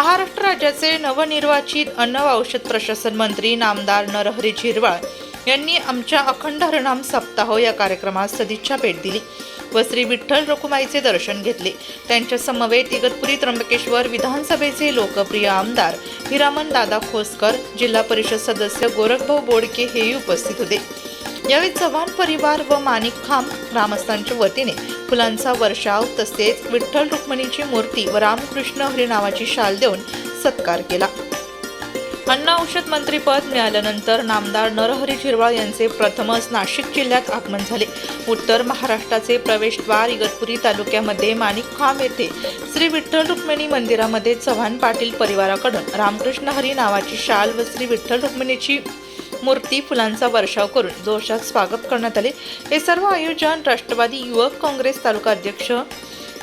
महाराष्ट्र राज्याचे नवनिर्वाचित अन्न व औषध प्रशासन मंत्री नामदार नरहरी झिरवाळ यांनी आमच्या अखंड हरणाम सप्ताह या कार्यक्रमास सदिच्छा भेट दिली व श्री विठ्ठल रखुमाईचे दर्शन घेतले. त्यांच्या समवेत इगतपुरी त्र्यंबकेश्वर विधानसभेचे लोकप्रिय आमदार हिरामन दादा खोसकर जिल्हा परिषद सदस्य गोरखभाऊ बोडके हेही उपस्थित होते. यावेळी चव्हाण परिवार व माणिक खांब ग्रामस्थांच्या वतीने फुलांचा वर्षाव तसेच विठ्ठल रुक्मिणीची मूर्ती व रामकृष्ण हरी नावाची शाल देऊन सत्कार केला. अन्न औषध मंत्रीपद मिळाल्यानंतर नामदार नरहरी झिरवाळ यांचे प्रथमच नाशिक जिल्ह्यात आगमन झाले. उत्तर महाराष्ट्राचे प्रवेशद्वार इगतपुरी तालुक्यामध्ये माणिकखांब येथे श्री विठ्ठल रुक्मिणी मंदिरामध्ये चव्हाण पाटील परिवाराकडून रामकृष्ण हरी नावाची शाल व श्री विठ्ठल रुक्मिणीची मूर्ती फुलांचा वर्षाव करून जोशात स्वागत करण्यात आले. हे सर्व आयोजन राष्ट्रवादी युवक काँग्रेस तालुका अध्यक्ष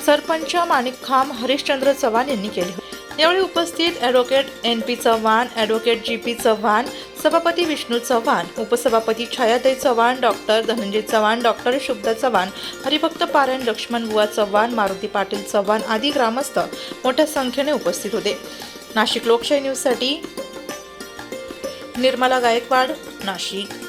सरपंच माणिक खाम हरिश्चंद्र चव्हाण यांनी केले. यावेळी उपस्थित advocate N P Chavan advocate G P Chavan सभापती विष्णू चव्हाण उपसभापती छायाताई चव्हाण डॉक्टर धनंजय चव्हाण डॉक्टर शुभदा चव्हाण हरिभक्त पारायण लक्ष्मण बुवा चव्हाण मारुती पाटील चव्हाण आदी ग्रामस्थ मोठ्या संख्येने उपस्थित होते. नाशिक लोकशाही न्यूजसाठी निर्मला गायकवाड नाशिक.